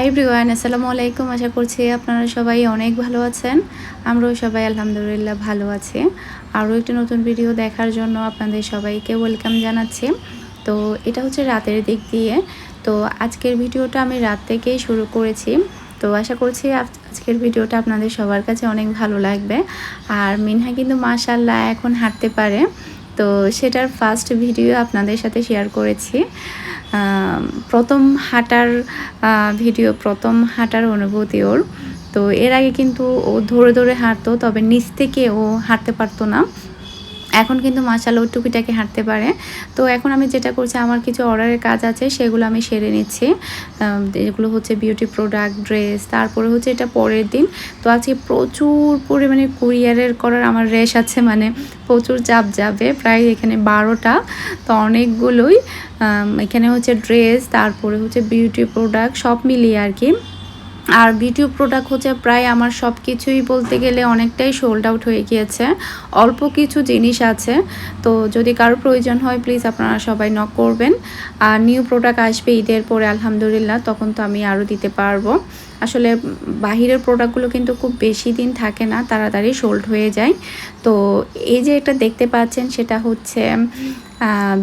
High ব্রিওয়ান আসসালামু আলাইকুম। আশা করছি আপনারা সবাই অনেক ভালো আছেন। আমরাও সবাই আলহামদুলিল্লাহ ভালো আছি। আরও একটি নতুন ভিডিও দেখার জন্য আপনাদের সবাইকে ওয়েলকাম জানাচ্ছি। তো এটা হচ্ছে রাতের দিক দিয়ে। তো আজকের ভিডিওটা আমি রাত থেকেই শুরু করেছি। তো আশা করছি আজ- আজকের ভিডিওটা আপনাদের সবার কাছে অনেক ভালো লাগবে। আর মিনহা কিন্তু মাশাল্লাহ এখন হাঁটতে পারে। তো সেটার ফার্স্ট ভিডিও আপনাদের সাথে শেয়ার করেছি। প্রথম হাঁটার ভিডিও, প্রথম হাঁটার অনুভূতি ওর। তো এর আগে কিন্তু ও ধরে ধরে হাঁটতো, তবে নিচ থেকে ও হাঁটতে পারতো না। এখন কিন্তু মাসাল্লাহ টুপিটাকে হাঁটতে পারে। তো এখন আমি যেটা করছি, আমার কিছু অর্ডারের কাজ আছে, সেগুলো আমি সেরে নিচ্ছি। এগুলো হচ্ছে বিউটি প্রোডাক্ট ড্রেস তারপরে হচ্ছে এটা পরের দিন। তো আজকে প্রচুর পরিমাণে কুরিয়ারের করার আমার রেশ আছে মানে প্রচুর চাপ যাবে, প্রায় এখানে বারোটা। তো অনেকগুলোই এখানে হচ্ছে ড্রেস তারপরে হচ্ছে বিউটি প্রোডাক্ট সব মিলিয়ে আর কি। আর বিউটি প্রোডাক্ট হচ্ছে প্রায় আমার সব কিছুই বলতে গেলে অনেকটাই সোল্ড আউট হয়ে গিয়েছে। অল্প কিছু জিনিস আছে। তো যদি কারও প্রয়োজন হয় প্লিজ আপনারা সবাই নক করবেন। আর নিউ প্রোডাক্ট আসবে ঈদের পরে, আলহামদুলিল্লাহ, তখন তো আমি আরও দিতে পারব। আসলে বাহিরের প্রোডাক্টগুলো কিন্তু খুব বেশি দিন থাকে না, তাড়াতাড়ি সোল্ড হয়ে যায়। তো এই যে এটা দেখতে পাচ্ছেন, সেটা হচ্ছে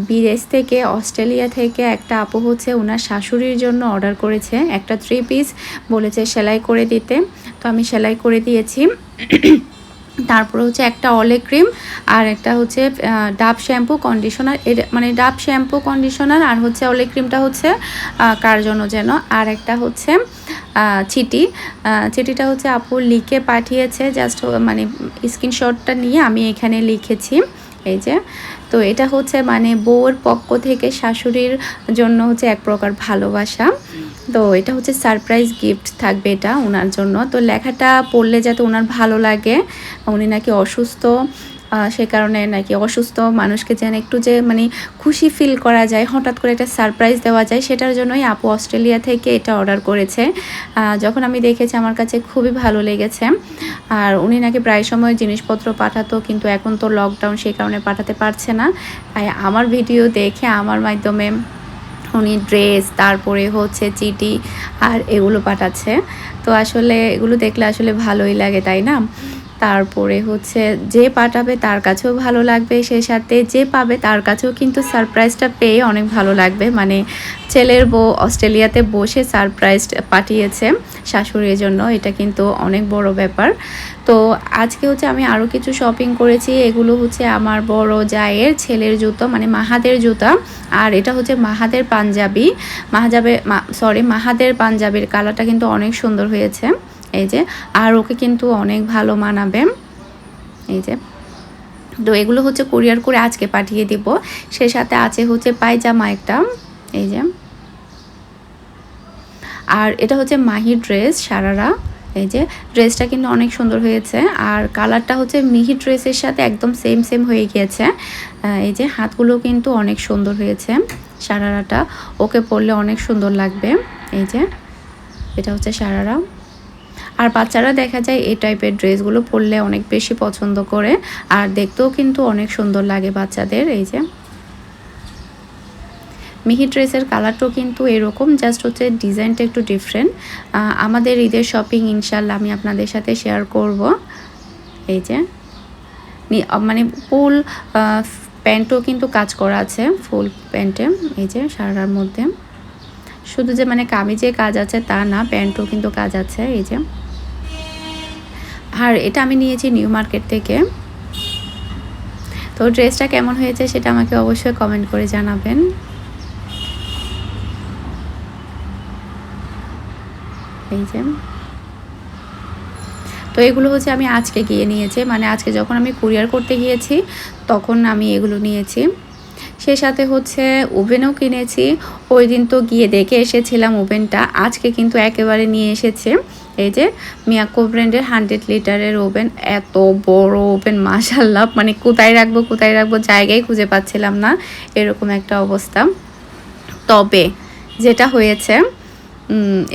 বিদেশ থেকে, অস্ট্রেলিয়া থেকে একটা আপু হচ্ছে ওনার শাশুড়ির জন্য অর্ডার করেছে একটা থ্রি পিস বলেছে সেলাই করে দিতে। তো আমি সেলাই করে দিয়েছি। তারপরে হচ্ছে একটা অলে ক্রিম আর একটা হচ্ছে ডাব শ্যাম্পু কন্ডিশনার এর মানে ডাব শ্যাম্পু কন্ডিশনার আর হচ্ছে অলে ক্রিমটা হচ্ছে কার জন্য যেন? আর একটা হচ্ছে চিটি চিটিটা হচ্ছে আপু লিখে পাঠিয়েছে। জাস্ট মানে স্ক্রিনশটটা নিয়ে আমি এখানে লিখেছি। এই যে। তো এটা হচ্ছে মানে বউর পক্ষ থেকে শাশুড়ির জন্য হচ্ছে এক প্রকার ভালোবাসা। তো এটা হচ্ছে সারপ্রাইজ গিফট থাকবে এটা ওনার জন্য। তো লেখাটা পড়লে যাতে ওনার ভালো লাগে, উনি নাকি অসুস্থ সে কারণে নাকি অসুস্থ মানুষকে যেন একটু যে মানে খুশি ফিল করা যায়, হঠাৎ করে একটা সারপ্রাইজ দেওয়া যায়, সেটার জন্যই আপু অস্ট্রেলিয়া থেকে এটা অর্ডার করেছে। যখন আমি দেখেছি আমার কাছে খুবই ভালো লেগেছে। আর উনি নাকি প্রায় সময় জিনিসপত্র পাঠাতো, কিন্তু এখন তো লকডাউন সেই কারণে পাঠাতে পারছে না। তাই আমার ভিডিও দেখে আমার মাধ্যমে উনি ড্রেস তারপরে হচ্ছে চিটি আর এগুলো পাঠাচ্ছে। তো আসলে এগুলো দেখলে আসলে ভালোই লাগে, তাই না? তারপরে হচ্ছে যে পাঠাবে তার কাছেও ভালো লাগবে সেই সাথে যে পাবে তার কাছেও কিন্তু সারপ্রাইজটা পেয়ে অনেক ভালো লাগবে। মানে ছেলের বউ অস্ট্রেলিয়াতে বসে সারপ্রাইজ পাঠিয়েছে শাশুড়ির জন্য। এটা কিন্তু অনেক বড় ব্যাপার। তো আজকে হচ্ছে আমি আরও কিছু শপিং করেছি। এগুলো হচ্ছে আমার বড় জায়ের ছেলের জুতো মানে মাহাদের জুতা। আর এটা হচ্ছে মাহাদের পাঞ্জাবি। মাহাজাবে সরি মাহাদের পাঞ্জাবির কালারটা কিন্তু অনেক সুন্দর হয়েছে। এই যে, আর ওকে কিন্তু অনেক ভালো মানাবে। এই যে, তো এগুলো হচ্ছে কুরিয়ার করে আজকে পাঠিয়ে দিব। সে সাথে আছে হচ্ছে পায়জামা একটা, এই যে। আর এটা হচ্ছে মাহি ড্রেস সারারা, এই যে। ড্রেসটা কিন্তু অনেক সুন্দর হয়েছে। আর কালারটা হচ্ছে মিহি ড্রেসের সাথে একদম সেম সেম হয়ে গিয়েছে। এই যে, হাতগুলো কিন্তু অনেক সুন্দর হয়েছে সারারাটা। ওকে পরলে অনেক সুন্দর লাগবে। এই যে, এটা হচ্ছে সারারা। আর বাচ্চারা দেখা যায় এই টাইপের ড্রেসগুলো পরলে অনেক বেশি পছন্দ করে। আর দেখতেও কিন্তু অনেক সুন্দর লাগে বাচ্চাদের, এই যে। মিহি ড্রেসের কালারটাও কিন্তু এরকম জাস্ট হচ্ছে ডিজাইনটা একটু ডিফারেন্ট আমাদের ঈদের শপিং ইনশাল্লাহ আমি আপনাদের সাথে শেয়ার করব। এই যে। মানে ফুল প্যান্টও কিন্তু কাজ করা আছে, ফুল প্যান্টে, এই যে সারার মধ্যে। শুধু যে মানে কামিজে কাজ আছে তা না, প্যান্টও কিন্তু কাজ আছে, এই যে। আর এটা আমি নিয়েছি নিউ মার্কেট থেকে। তো ড্রেসটা কেমন হয়েছে সেটা আমাকে অবশ্যই কমেন্ট করে জানাবেন। এই যে। তো এগুলো হচ্ছে আমি আজকে গিয়ে নিয়েছি মানে আজকে যখন আমি কুরিয়ার করতে গিয়েছি, তখন আমি এগুলো নিয়েছি। সে সাথে হচ্ছে ওভেনও কিনেছি। ওই দিন তো গিয়ে দেখে এসেছিলাম ওভেনটা। আজকে কিন্তু একেবারে নিয়ে এসেছে। এই যে মিয়াকো ব্র্যান্ডের হান্ড্রেড লিটারের ওভেন, এত বড় ওভেন মাশাল্লাহ মানে কোথায় রাখব কোথায় রাখব জায়গায় খুঁজে পাচ্ছিলাম না। এরকম একটা অবস্থা। তবে যেটা হয়েছে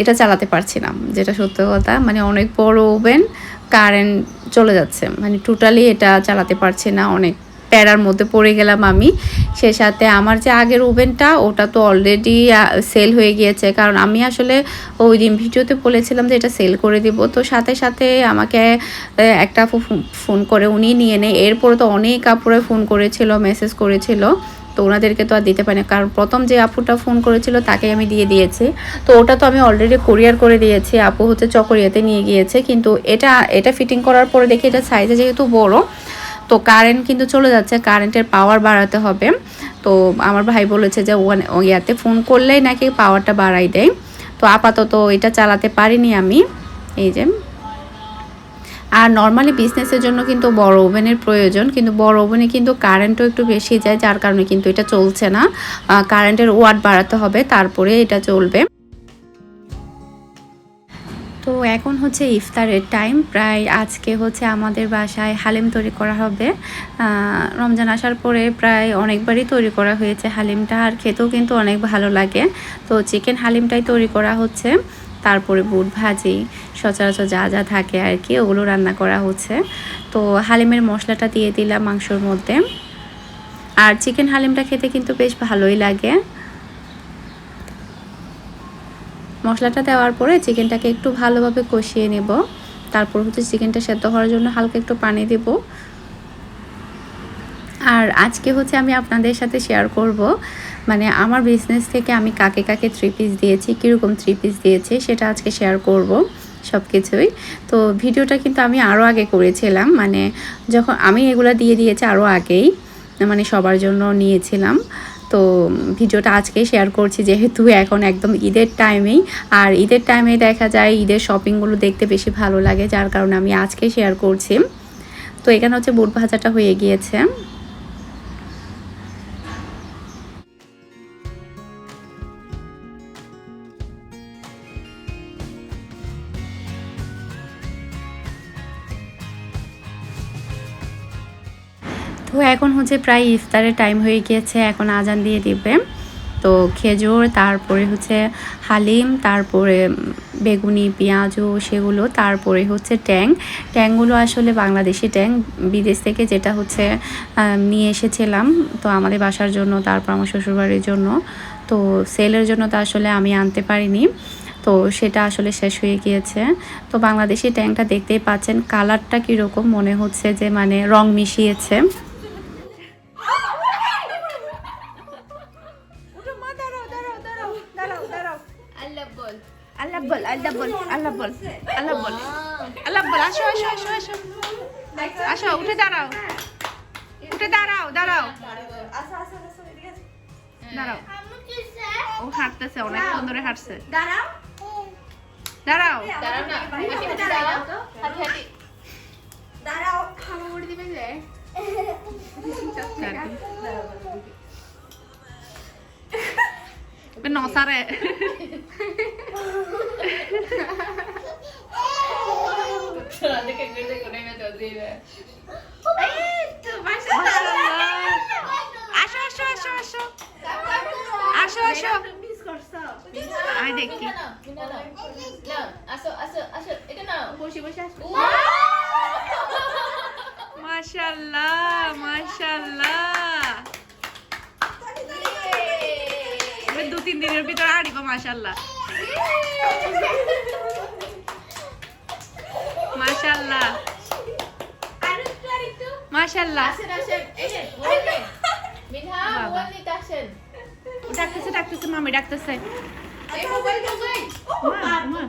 এটা চালাতে পারছি না যেটা সত্য কথা মানে অনেক বড় ওভেন কারেন্ট চলে যাচ্ছে। মানে টোটালি এটা চালাতে পারছি না অনেক। প্যারার মধ্যে পড়ে গেলাম আমি। সে সাথে আমার যে আগের ওভেনটা, ওটা তো অলরেডি সেল হয়ে গিয়েছে। কারণ আমি আসলে ওই দিন ভিডিওতে বলেছিলাম যে এটা সেল করে দিব। তো সাথে সাথে আমাকে একটা ফোন করে উনি নিয়ে নেয়। এরপরে তো অনেক কাপড়ে ফোন করেছিল মেসেজ করেছিল। তো ওনাদেরকে তো আর দিতে পারি না। কারণ প্রথম যে আপুটা ফোন করেছিল তাকে আমি দিয়ে দিয়েছি। তো ওটা তো আমি অলরেডি কোরিয়ার করে দিয়েছি। আপু হচ্ছে চকরিয়াতে নিয়ে গিয়েছে। কিন্তু এটা এটা ফিটিং করার পরে দেখি এটা সাইজে যেহেতু বড় তো কারেন্ট কিন্তু চলে যাচ্ছে কারেন্টের পাওয়ার বাড়াতে হবে। তো আমার ভাই বলেছে যে ইয়াতে ফোন করলেই নাকি পাওয়ারটা বাড়াই দেয়। তো আপাতত এটা চালাতে পারিনি আমি, এই যে। আর নর্মালি বিজনেসের জন্য কিন্তু বড় ওভেনের প্রয়োজন, কিন্তু বড় ওভেনে কিন্তু কারেন্টও একটু বেশি যায়, যার কারণে কিন্তু এটা চলছে না। কারেন্টের ওয়াট বাড়াতে হবে, তারপরে এটা চলবে। তো এখন হচ্ছে ইফতারের টাইম প্রায় আজকে হচ্ছে আমাদের বাসায় হালিম তৈরি করা হবে। রমজান আসার পরে প্রায় অনেকবারই তৈরি করা হয়েছে হালিমটা, আর খেতেও কিন্তু অনেক ভালো লাগে। তো চিকেন হালিমটাই তৈরি করা হচ্ছে, তারপরে বুট ভাজি, সচরাচর যা যা থাকে আর কি, ওগুলো রান্না করা হচ্ছে। তো হালিমের মশলাটা দিয়ে দিলাম মাংসর মধ্যে। আর চিকেন হালিমটা খেতে কিন্তু বেশ ভালোই লাগে। মশলাটা দেওয়ার পরে চিকেনটাকে একটু ভালোভাবে কষিয়ে নেব। তারপর হচ্ছে চিকেনটা সেদ্ধ হওয়ার জন্য হালকা একটু পানি দেব। আর আজকে হচ্ছে আমি আপনাদের সাথে শেয়ার করব মানে আমার বিজনেস থেকে আমি কাকে কাকে থ্রি পিস দিয়েছি, কীরকম থ্রি পিস দিয়েছি সেটা আজকে শেয়ার করব সব কিছুই তো ভিডিওটা কিন্তু আমি আরও আগে করেছিলাম মানে যখন আমি এগুলো দিয়ে দিয়েছি আরও আগেই মানে সবার জন্য নিয়েছিলাম। তো ভিডিওটা আজকে শেয়ার করছি যেহেতু এখন একদম ঈদের টাইমেই আর ঈদের টাইমে দেখা যায় ঈদের শপিংগুলো দেখতে বেশি ভালো লাগে, যার কারণে আমি আজকে শেয়ার করছি। তো এখানে হচ্ছে বুট ভাজাটা হয়ে গিয়েছে। এখন হচ্ছে প্রায় ইফতারের টাইম হয়ে গিয়েছে, এখন আজান দিয়ে দিবে। তো খেজুর, তারপরে হচ্ছে হালিম, তারপরে বেগুনি পেঁয়াজও সেগুলো, তারপরে হচ্ছে ট্যাং। ট্যাংগুলো আসলে বাংলাদেশি ট্যাং, বিদেশ থেকে যেটা হচ্ছে নিয়ে এসেছিলাম। তো আমাদের বাসার জন্য, তারপর আমার শ্বশুরবাড়ির জন্য। তো সেলের জন্য তো আসলে আমি আনতে পারিনি। তো সেটা আসলে শেষ হয়ে গিয়েছে। তো বাংলাদেশি ট্যাংটা দেখতেই পাচ্ছেন, কালারটা কীরকম মনে হচ্ছে যে মানে রং মিশিয়েছে। বল আল্লাহ বল আল্লাহ বল আল্লাহ বল। আল্লাহ বল আসো আসো আসো আসো। আসো উঠে দাঁড়াও। উঠে দাঁড়াও দাঁড়াও। দাঁড়াও। ও হাঁটতেছে অনেকক্ষণ ধরে হাঁটছে। দাঁড়াও। দাঁড়াও। দাঁড়াও দাঁড়াও দাঁড়াও। দিবে যে? নসারে চৌধুরী রে আসো আসো আসো আসো আসো আসো আমি দেখি আসো আসো আসো এটা নাও বসে বসে আসো মাশাআল্লাহ মাশাআল্লাহ এবার দু তিন দিনের ভিতরে আড়িব মাশাআল্লাহ মাশাআল্লাহ মাশাআল্লাহ আসেন আসেন এই যে বলবে মিনহা বাবা। মোবাইল নিতে আসেন ডাকতেছে ডাকতেছে মামি ডাকতেছে এই মোবাইল মোবাইল মা, মা।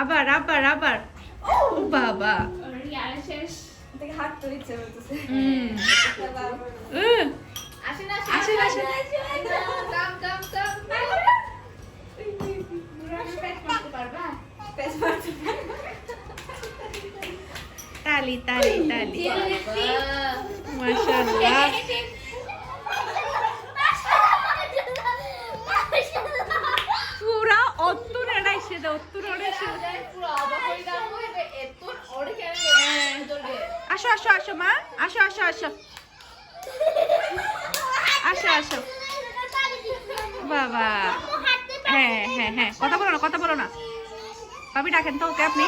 আবার আবার আবার। ও বাবা। ইয়ার তালি তালি উহ, আসো আসো আসো, মা। আসো আসো আসো। আসো আসো। বাবা। হ্যাঁ, হ্যাঁ হ্যাঁ হ্যাঁ কথা বলো না, কথা বলো না। ভাবি ডাকেন তো, ওকে আপনি?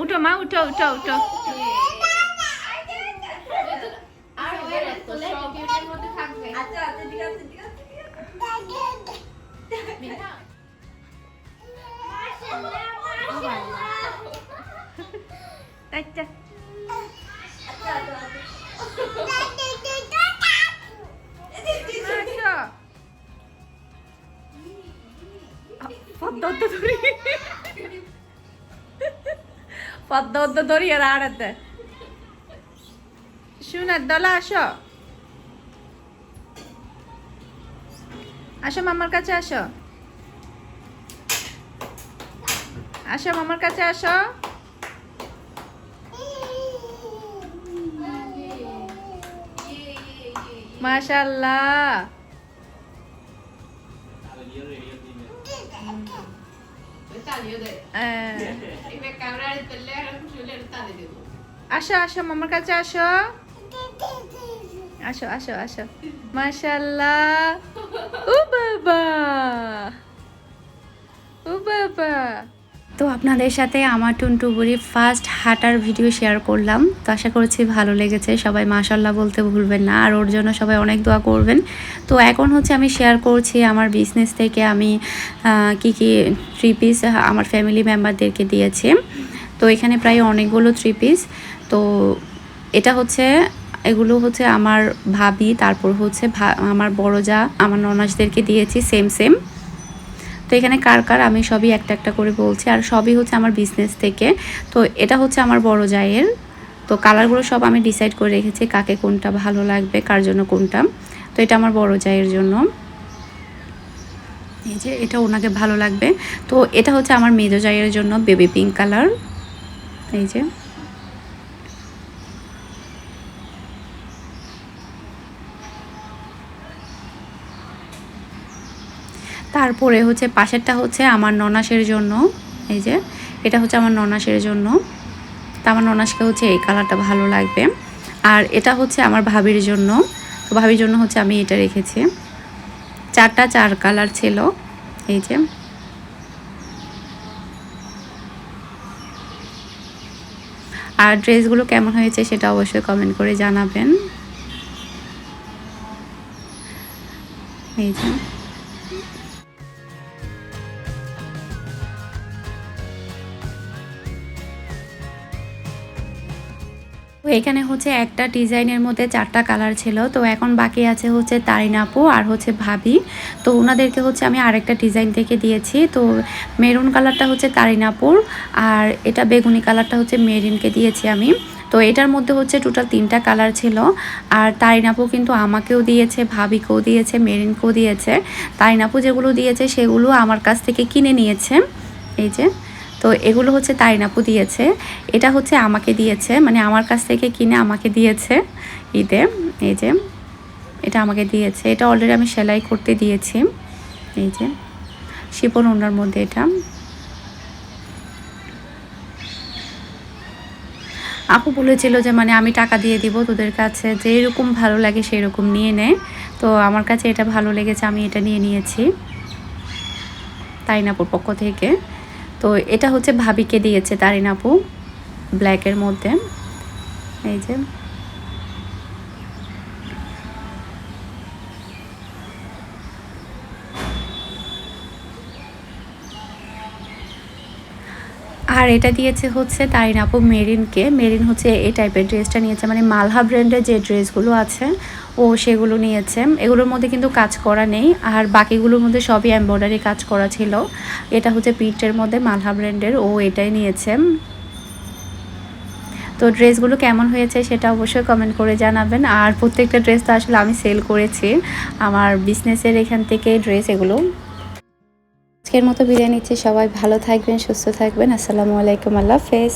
উঠো, মা, উঠো উঠো উঠো। আচ্ছা পদ্ম ধরি পদ্ম ধরি আর আড়াতে শুনে দলা আসো আসো মামার কাছে আসো। আসো মামার কাছে আসো। মাশাল্লাহ আহ, আসো আসো মামার কাছে আসো। আসো আসো আসো। মাশাল্লাহ ও বাবা। ও বাবা। তো আপনাদের সাথে আমার টুনটুবুরি ফার্স্ট হাঁটার ভিডিও শেয়ার করলাম। তো আশা করছি ভালো লেগেছে। সবাই মাশাল্লাহ বলতে ভুলবেন না। আর ওর জন্য সবাই অনেক দোয়া করবেন। তো এখন হচ্ছে আমি শেয়ার করছি আমার বিজনেস থেকে আমি কি কি থ্রি পিস আমার ফ্যামিলি মেম্বারদেরকে দিয়েছি। তো এখানে প্রায় অনেকগুলো থ্রি পিস তো এটা হচ্ছে, এগুলো হচ্ছে আমার ভাবি, তারপর হচ্ছে আমার বড় যা, আমার ননাসদেরকে দিয়েছি সেম সেম তো এখানে কার কার আমি সবই একটা একটা করে বলছি। আর সবই হচ্ছে আমার বিজনেস থেকে। তো এটা হচ্ছে আমার বড় জায়ের। তো কালারগুলো সব আমি ডিসাইড করে রেখেছি কাকে কোনটা ভালো লাগবে, কার জন্য কোনটা। তো এটা আমার বড় জায়ের জন্য। এই যে এটা ওনাকে ভালো লাগবে। তো এটা হচ্ছে আমার মেজো জায়ের জন্য বেবি পিঙ্ক কালার এই যে। তারপরে হচ্ছে পাশেরটা হচ্ছে আমার ননাসের জন্য, এই যে, এটা হচ্ছে আমার ননাসের জন্য। তা আমার ননাসকে হচ্ছে এই কালারটা ভালো লাগবে। আর এটা হচ্ছে আমার ভাবির জন্য। তো ভাবির জন্য হচ্ছে আমি এটা রেখেছি। চারটা চার কালার ছিল, এই যে। আর ড্রেসগুলো কেমন হয়েছে সেটা অবশ্যই কমেন্ট করে জানাবেন। এই যে। এখানে হচ্ছে একটা ডিজাইনের মধ্যে চারটা কালার ছিল। তো এখন বাকি আছে হচ্ছে তারিন আপু আর হচ্ছে ভাবি। তো ওনাদেরকে হচ্ছে আমি আরেকটা ডিজাইন থেকে দিয়েছি। তো মেরুন কালারটা হচ্ছে তারিন আপুর আর এটা বেগুনি কালারটা হচ্ছে মেরিনকে দিয়েছি আমি। তো এটার মধ্যে হচ্ছে টোটাল তিনটা কালার ছিল। আর তারিন আপু কিন্তু আমাকেও দিয়েছে, ভাবিকেও দিয়েছে, মেরিনকেও দিয়েছে। তারিন আপু যেগুলো দিয়েছে সেগুলো আমার কাছ থেকে কিনে নিয়েছে। এই যে তো এগুলো হচ্ছে তারিনাপু দিয়েছে। এটা হচ্ছে আমাকে দিয়েছে মানে আমার কাছ থেকে কিনে আমাকে দিয়েছে ঈদে। এই যে, এটা আমাকে দিয়েছে। এটা অলরেডি আমি সেলাই করতে দিয়েছি। এই যে, শিপন ওনার মধ্যে এটা। আপু বলেছিল যে মানে আমি টাকা দিয়ে দিব, তোদের কাছে যেরকম ভালো লাগে সেই রকম নিয়ে নে। তো আমার কাছে এটা ভালো লেগেছে, আমি এটা নিয়ে নিয়েছি। তাইনাপুর পক্ষ থেকে। তো এটা হচ্ছে ভাবিকে দিয়েছে তারিন আপু ব্ল্যাকের মধ্যে। এই যে। আর এটা দিয়েছে হচ্ছে তারিন আপু মেরিনকে। মেরিন হচ্ছে এই টাইপের ড্রেসটা নিয়েছে। মানে মালহা ব্র্যান্ডের যে ড্রেসগুলো আছে, ও সেগুলো নিয়েছে। এগুলোর মধ্যে কিন্তু কাজ করা নেই। আর বাকিগুলোর মধ্যে সবই এমব্রয়ডারি কাজ করা ছিল। এটা হচ্ছে পিটের মধ্যে মালহা ব্র্যান্ডের ও এটাই নিয়েছে। তো ড্রেসগুলো কেমন হয়েছে সেটা অবশ্যই কমেন্ট করে জানাবেন। আর প্রত্যেকটা ড্রেস তো আসলে আমি সেল করেছি। আমার বিজনেসের এখান থেকে ড্রেস এগুলো আজকের মতো বিদায় নিচ্ছি। সবাই ভালো থাকবেন সুস্থ থাকবেন। আসসালামু আলাইকুম আল্লাহ হাফেজ।